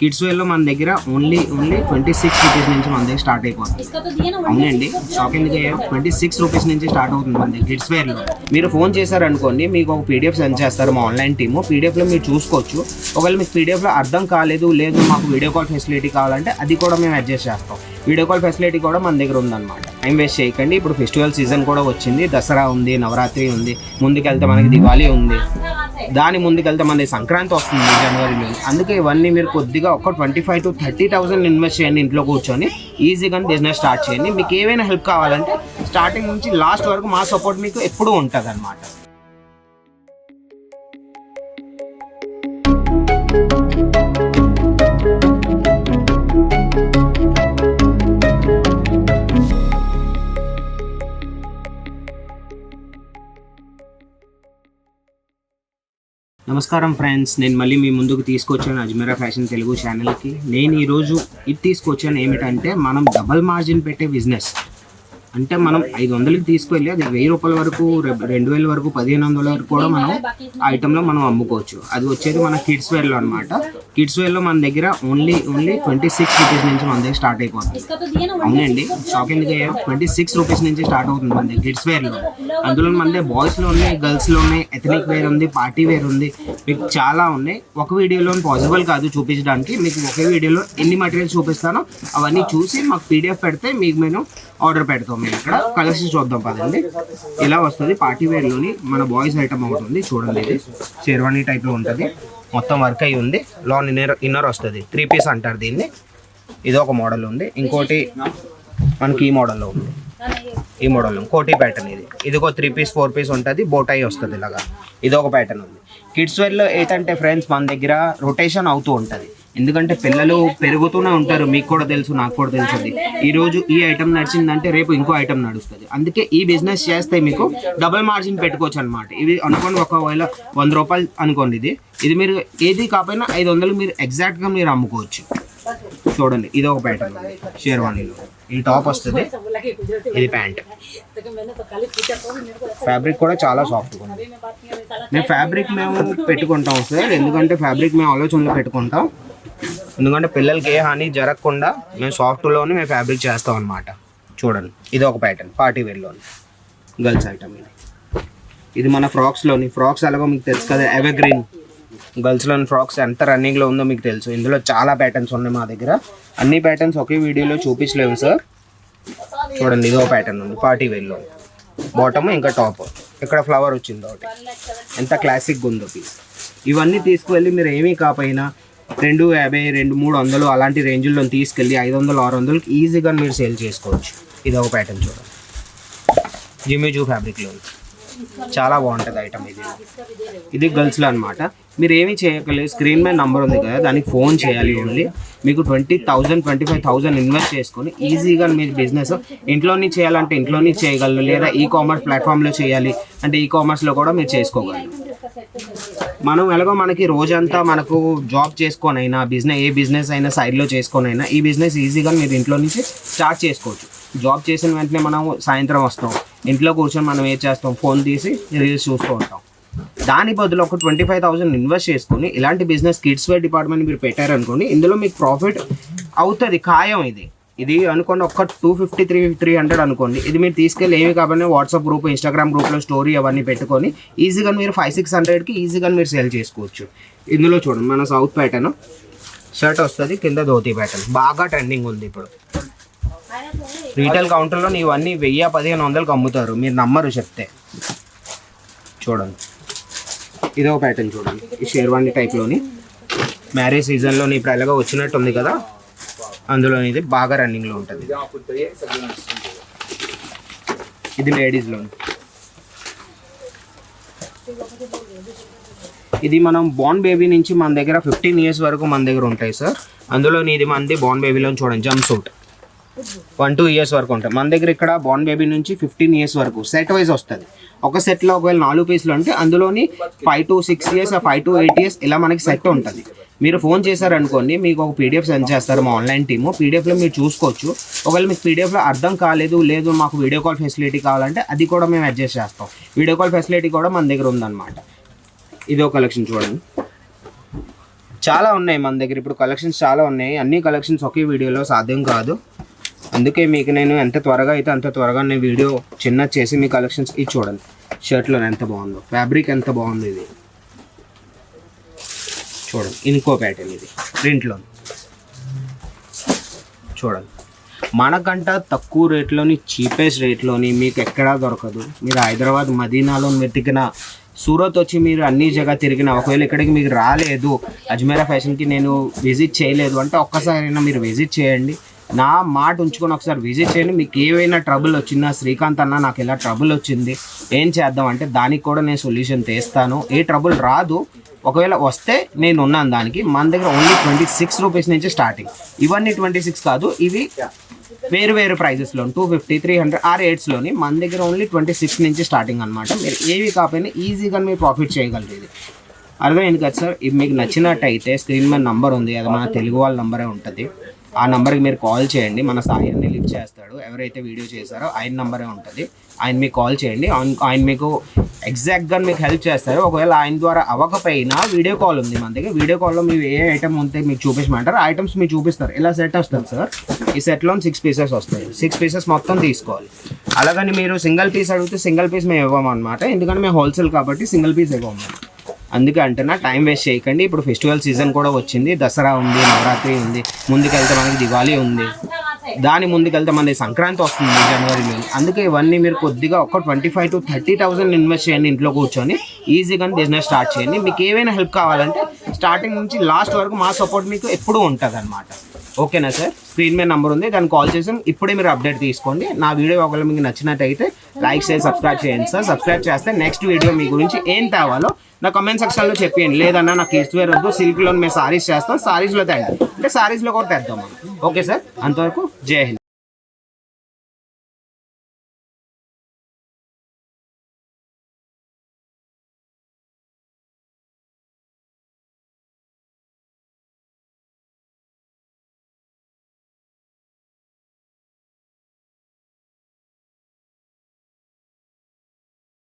Kids వేర్లో మన దగ్గర only only twenty six rupees నుంచి మన దగ్గర స్టార్ట్ అయిపోతుంది. అవునండి. షాపింగ్ ట్వంటీ సిక్స్ రూపీస్ నుంచి స్టార్ట్ అవుతుంది మన దగ్గర కిడ్స్ వేర్లో మీరు ఫోన్ చేశారనుకోండి మీకు ఒక పీడిఎఫ్ సెండ్ చేస్తారు మా ఆన్లైన్ టీమ్ పీడిఎఫ్లో మీరు చూసుకోవచ్చు. ఒకవేళ మీకు పీడిఎఫ్లో అర్థం కాలేదు లేదు మాకు వీడియో కాల్ ఫెసిలిటీ కావాలంటే అది కూడా మేము అడ్జస్ట్ చేస్తాం. వీడియో కాల్ ఫెసిలిటీ కూడా మన దగ్గర ఉందన్నమాట. టైం వేస్ట్ చేయకండి. ఇప్పుడు ఫెస్టివల్ సీజన్ కూడా వచ్చింది. దసరా ఉంది నవరాత్రి ఉంది. ముందుకెళ్తే మనకి దివాళీ ఉంది. దాని ముందుకెళ్తే మనకి సంక్రాంతి వస్తుంది జనవరిలో అందుకే ఇవన్నీ మీరు కొద్దిగా ఒక twenty five to thirty thousand invest చేయండి ఇంట్లో కూర్చొని. ఈజీగా బిజినెస్ స్టార్ట్ చేయండి. మీకు ఏవైనా హెల్ప్ కావాలంటే స్టార్టింగ్ నుంచి లాస్ట్ వరకు మా సపోర్ట్ మీకు ఎప్పుడూ ఉంటుంది అనమాట నమస్కారం ఫ్రెండ్స్ నేను మళ్ళీ మీ ముందుకు తీసుకొచ్చాను అజ్మీరా ఫ్యాషన్ తెలుగు ఛానల్కి నేను ఈరోజు ఇది తీసుకొచ్చాను ఏమిటంటే మనం డబల్ మార్జిన్ పెట్టే బిజినెస్ అంటే మనం ఐదు వందలకి తీసుకువెళ్ళి అది వెయ్యి రూపాయల వరకు రెండు వేల వరకు పదిహేను వందల వరకు కూడా మనం ఐటెంలో మనం అమ్ముకోవచ్చు. అది వచ్చేది మన కిడ్స్ వేర్లో అనమాట కిడ్స్ వేర్లో మన దగ్గర only only twenty six rupees నుంచి మన దగ్గర స్టార్ట్ అయిపోతుంది. అవునండి. షాక్ ఎందుకు అయ్యా? ట్వంటీ సిక్స్ రూపీస్ నుంచి స్టార్ట్ అవుతుంది మన దగ్గర కిడ్స్ వేర్లో. అందులో మన దగ్గర బాయ్స్లో ఉన్నాయి గర్ల్స్లో ఉన్నాయి ఎథనిక్ వేర్ ఉంది పార్టీ వేర్ ఉంది. మీకు చాలా ఉన్నాయి. ఒక వీడియోలో పాసిబుల్ కాదు చూపించడానికి. మీకు ఒకే వీడియోలో ఎన్ని మెటీరియల్స్ చూపిస్తానో అవన్నీ చూసి మాకు పీడిఎఫ్ పెడితే మీకు నేను ఆర్డర్ పెడతాం మేము ఇక్కడ. కలెక్షన్ చూద్దాం పదండి. ఇలా వస్తుంది? పార్టీ వేర్లోని మన బాయ్స్ ఐటమ్ అవుతుంది చూడండి ఇది. షేర్వాణి టైప్లో ఉంటుంది. మొత్తం వర్క్ అయి ఉంది. లాన్ ఇన్నర్ ఇన్నర్ వస్తుంది. త్రీ పీస్ అంటారు దీన్ని. ఇది ఒక మోడల్ ఉంది. ఇంకోటి మనకి ఈ మోడల్లో ఉంది. ఈ మోడల్ కోటి ప్యాటర్న్ ఇది. ఇది ఒక త్రీ పీస్ ఫోర్ పీస్ ఉంటుంది. బోటై వస్తుంది ఇలాగా. ఇది ఒక ప్యాటర్న్ ఉంది. కిడ్స్ వేర్లో ఏంటంటే ఫ్రెండ్స్ మన దగ్గర రొటేషన్ అవుతూ ఉంటుంది. ఎందుకంటే పిల్లలు పెరుగుతూనే ఉంటారు. మీకు కూడా తెలుసు నాకు కూడా తెలుసుది ఈ రోజు ఈ ఐటమ్ నడిచిందంటే రేపు ఇంకో ఐటమ్ నడుస్తుంది. అందుకే ఈ బిజినెస్ చేస్తే మీకు డబుల్ మార్జిన్ పెట్టుకోవచ్చు అనమాట ఇవి అనుకోండి ఒకవేళ వంద రూపాయలు అనుకోండి ఇది. ఇది మీరు ఏది కాకపోయినా ఐదు వందలు మీరు ఎగ్జాక్ట్గా మీరు అమ్ముకోవచ్చు. చూడండి ఇది ఒక ప్యాటర్న్ షేర్వాణిలో ఈ టాప్ వస్తుంది. ఇది ప్యాంట్ ఫ్యాబ్రిక్ కూడా చాలా సాఫ్ట్గా ఉంది. మేము ఫ్యాబ్రిక్ మేము పెట్టుకుంటాం సార్. ఎందుకంటే ఫ్యాబ్రిక్ మేము ఆలోచనలో పెట్టుకుంటాం. ఎందుకంటే పిల్లలకి ఏ హాని జరగకుండా మేము సాఫ్ట్లోనే మేము ఫ్యాబ్రిక్ చేస్తాం అనమాట చూడండి. ఇది ఒక ప్యాటర్న్ పార్టీ వేర్లోని గర్ల్స్ ఐటమ్ ఇది. ఇది మన ఫ్రాక్స్లోని ఫ్రాక్స్ ఎలాగో మీకు తెలుసు కదా ఎవర్ గ్రీన్ గర్ల్స్లోని ఫ్రాక్స్ ఎంత రన్నింగ్లో ఉందో మీకు తెలుసు. ఇందులో చాలా ప్యాటర్న్స్ ఉన్నాయి మా దగ్గర. అన్ని ప్యాటర్న్స్ ఒకే వీడియోలో చూపించలేము సార్ చూడండి ఇదో ప్యాటర్న్ ఉంది పార్టీ వేర్లో బాటమ్ ఇంకా టాప్ ఇక్కడ ఫ్లవర్ వచ్చింది ఒకటి. ఎంత క్లాసిక్గా ఉందో పీస్ ఇవన్నీ తీసుకువెళ్ళి మీరు ఏమీ కాకపోయినా రెండు యాభై రెండు మూడు వందలు అలాంటి రేంజ్లో తీసుకెళ్ళి ఐదు వందలు ఆరు వందలకి ఈజీగా మీరు సేల్ చేసుకోవచ్చు. ఇది ఒక ప్యాటర్న్ చూడండి. జిమిజూ ఫ్యాబ్రిక్లో చాలా బాగుంటుంది ఐటమ్ ఇది. ఇది గర్ల్స్లో అనమాట మీరు ఏమి చేయక్కర్లేదు. స్క్రీన్ మీద నంబర్ ఉంది కదా దానికి ఫోన్ చేయాలి ఓన్లీ మీకు twenty thousand twenty five thousand invest చేసుకొని ఈజీగా మీ బిజినెస్ ఇంట్లోని చేయాలంటే ఇంట్లోని చేయగలరు లేదా ఈ కామర్స్ ప్లాట్ఫామ్లో చేయాలి అంటే ఈ కామర్స్లో కూడా మీరు చేసుకోగలరు. మనం ఎలాగో మనకి రోజంతా మనకు జాబ్ చేసుకోనైనా బిజినెస్ ఏ బిజినెస్ అయినా సైడ్లో చేసుకొనైనా ఈ బిజినెస్ ఈజీగా మీరు ఇంట్లో నుంచి స్టార్ట్ చేసుకోవచ్చు. జాబ్ చేసిన వెంటనే మనం సాయంత్రం వస్తాం. ఇంట్లో కూర్చొని మనం ఏం చేస్తాం? ఫోన్ తీసి రీల్స్ చూస్తూ ఉంటాం. దాని బదులు ఒక ట్వంటీ ఫైవ్ థౌసండ్ ఇన్వెస్ట్ చేసుకుని ఇలాంటి బిజినెస్ కిడ్స్ వేర్ డిపార్ట్మెంట్ మీరు పెట్టారనుకోండి ఇందులో మీకు ప్రాఫిట్ అవుతుంది ఖాయం ఇది. ఇది అనుకోండి ఒక two fifty three three hundred అనుకోండి. ఇది మీరు తీసుకెళ్ళి ఏమి కాబట్టి వాట్సాప్ గ్రూప్ ఇన్స్టాగ్రామ్ గ్రూప్లో స్టోరీ అవన్నీ పెట్టుకొని ఈజీగా మీరు ఫైవ్ సిక్స్ హండ్రెడ్కి ఈజీగా మీరు సేల్ చేసుకోవచ్చు. ఇందులో చూడండి మన సౌత్ ప్యాటర్న్ షర్ట్ వస్తుంది కింద ధోతి ప్యాటర్న్ బాగా ట్రెండింగ్ ఉంది ఇప్పుడు. రీటైల్ కౌంటర్లో ఇవన్నీ వెయ్యి పదిహేను వందలకు అమ్ముతారు. మీరు నమ్మరు చెప్తే. చూడండి. ఇదో ప్యాటర్న్ చూడండి ఈ షేర్వాణి టైప్లోని మ్యారేజ్ సీజన్లో ఇప్పుడు ఎలాగో వచ్చినట్టు ఉంది కదా. అందులో ఇది బాగా రన్నింగ్లో ఉంటుంది. ఇది లేడీస్లో ఇది మనం బాండ్ బేబీ నుంచి మన దగ్గర ఫిఫ్టీన్ ఇయర్స్ వరకు మన దగ్గర ఉంటాయి సార్ అందులో ఇది మనది బాన్ బేబీలో చూడండి jumpsuit one two years వరకు ఉంటాయి. మన దగ్గర ఇక్కడ బాన్ బేబీ నుంచి ఫిఫ్టీన్ ఇయర్స్ వరకు సెట్ వైజ్ వస్తుంది. ఒక సెట్లో ఒకవేళ నాలుగు పీసులు ఉంటే అందులోని five to six years five to eight years ఇలా మనకి సెట్ ఉంటుంది. మీరు ఫోన్ చేశారనుకోండి మీకు ఒక పీడిఎఫ్ సెండ్ చేస్తారు మా ఆన్లైన్ టీము పీడిఎఫ్లో మీరు చూసుకోవచ్చు. ఒకవేళ మీకు పీడిఎఫ్లో అర్థం కాలేదు లేదు మాకు వీడియో కాల్ ఫెసిలిటీ కావాలంటే అది కూడా మేము అడ్జస్ట్ చేస్తాం. వీడియో కాల్ ఫెసిలిటీ కూడా మన దగ్గర ఉందన్నమాట. ఇదో కలెక్షన్ చూడండి. చాలా ఉన్నాయి మన దగ్గర. ఇప్పుడు కలెక్షన్స్ చాలా ఉన్నాయి. అన్ని కలెక్షన్స్ ఒకే వీడియోలో సాధ్యం కాదు. అందుకే మీకు నేను ఎంత త్వరగా అయితే అంత త్వరగా నేను వీడియో చిన్న చేసి మీ కలెక్షన్స్ ఇది చూడండి. షర్ట్లో ఎంత బాగుందో. ఫ్యాబ్రిక్ ఎంత బాగుంది ఇది. చూడండి. ఇంకో ప్యాటర్న్ ఇది. ప్రింట్లో చూడండి. మనకంట తక్కువ రేట్లోని చీపెస్ట్ రేట్లోని మీకు ఎక్కడా దొరకదు. మీరు హైదరాబాద్ మదీనాలో వెతికిన సూరత్ వచ్చి మీరు అన్ని జగ తిరిగిన ఒకవేళ ఇక్కడికి మీకు రాలేదు అజ్మీరా ఫ్యాషన్కి నేను విజిట్ చేయలేదు అంటే ఒక్కసారైనా మీరు విజిట్ చేయండి. నా మాట ఉంచుకొని ఒకసారి విజిట్ చేయండి. మీకు ఏవైనా ట్రబుల్ వచ్చిందా శ్రీకాంత్ అన్న నాకు ఇలా ట్రబుల్ వచ్చింది ఏం చేద్దాం అంటే దానికి కూడా నేను సొల్యూషన్ తెస్తాను. ఏ ట్రబుల్ రాదు. ఒకవేళ వస్తే నేను ఉన్నాను దానికి. మన దగ్గర ఓన్లీ ట్వంటీ సిక్స్ రూపీస్ నుంచి స్టార్టింగ్ ఇవన్నీ ట్వంటీ సిక్స్ కాదు ఇవి వేరు వేరు ప్రైజెస్లో టూ ఫిఫ్టీ త్రీ హండ్రెడ్ ఆ రేట్స్లోని మన దగ్గర ఓన్లీ ట్వంటీ సిక్స్ నుంచి స్టార్టింగ్ అనమాట మీరు ఏవి కాకపోయినా ఈజీగా మీరు ప్రాఫిట్ చేయగలరు అర్థమైంది కదా సార్? ఇది మీకు నచ్చినట్టయితే స్క్రీన్ మీద నంబర్ ఉంది అది మన తెలుగు వాళ్ళ నంబరే ఉంటుంది. ఆ నంబర్కి మీరు కాల్ చేయండి. మన సాయి అన్ని లిఫ్ట్ చేస్తాడు. ఎవరైతే వీడియో చేశారో ఆయన నంబరే ఉంటుంది. ఆయన మీకు కాల్ చేయండి. ఆయన- మీకు ఎగ్జాక్ట్గా మీకు హెల్ప్ చేస్తారు. ఒకవేళ ఆయన ద్వారా అవ్వకపోయినా వీడియో కాల్ ఉంది మన దగ్గర. వీడియో కాల్లో మీరు ఏ ఐటమ్ ఉంటే మీకు చూపించమంటారు. ఆ ఐటమ్స్ మీకు చూపిస్తారు. ఇలా సెట్ వస్తుంది సార్. ఈ సెట్లో సిక్స్ పీసెస్ వస్తాయి. సిక్స్ పీసెస్ మొత్తం తీసుకోవాలి. అలాగని మీరు సింగిల్ పీస్ అడిగితే సింగిల్ పీస్ మేము ఇవ్వమన్నమాట. ఎందుకంటే మేము హోల్సేల్ కాబట్టి సింగిల్ పీస్ ఇవ్వము. అందుకే అంటున్నా టైం వేస్ట్ చేయకండి. ఇప్పుడు ఫెస్టివల్ సీజన్ కూడా వచ్చింది. దసరా ఉంది నవరాత్రి ఉంది. ముందుకెళ్తే మనకి దివాళీ ఉంది. దాని ముందుకెళ్తే మనకి సంక్రాంతి వస్తుంది జనవరిలో అందుకే ఇవన్నీ మీరు కొద్దిగా ఒక twenty five to thirty thousand invest చేయండి ఇంట్లో కూర్చొని. ఈజీగా బిజినెస్ స్టార్ట్ చేయండి. మీకు ఏమైనా హెల్ప్ కావాలంటే స్టార్టింగ్ నుంచి లాస్ట్ వరకు మా సపోర్ట్ మీకు ఎప్పుడూ ఉంటుంది అనమాట ఓకేనా సార్? స్క్రీన్ మీద నెంబర్ ఉంది దాన్ని కాల్ చేసి. ఇప్పుడే మీరు అప్డేట్ తీసుకోండి. నా వీడియో ఒకవేళ మీకు నచ్చినట్టయితే లైక్ చేసి సబ్స్క్రైబ్ చేయండి సార్. సబ్స్క్రైబ్ చేస్తే నెక్స్ట్ వీడియో మీ గురించి ఏం తేవాలో నా కమెంట్ సెక్షన్లో చెప్పేయండి. లేదన్నా నాకు కిడ్స్ వేర్ వద్దు సిల్క్లో మేము సారీస్ చేస్తాం. సారీస్లో తేండి అంటే సారీస్లో కూడా తెద్దాం ఓకే సార్? అంతవరకు జై హింద్.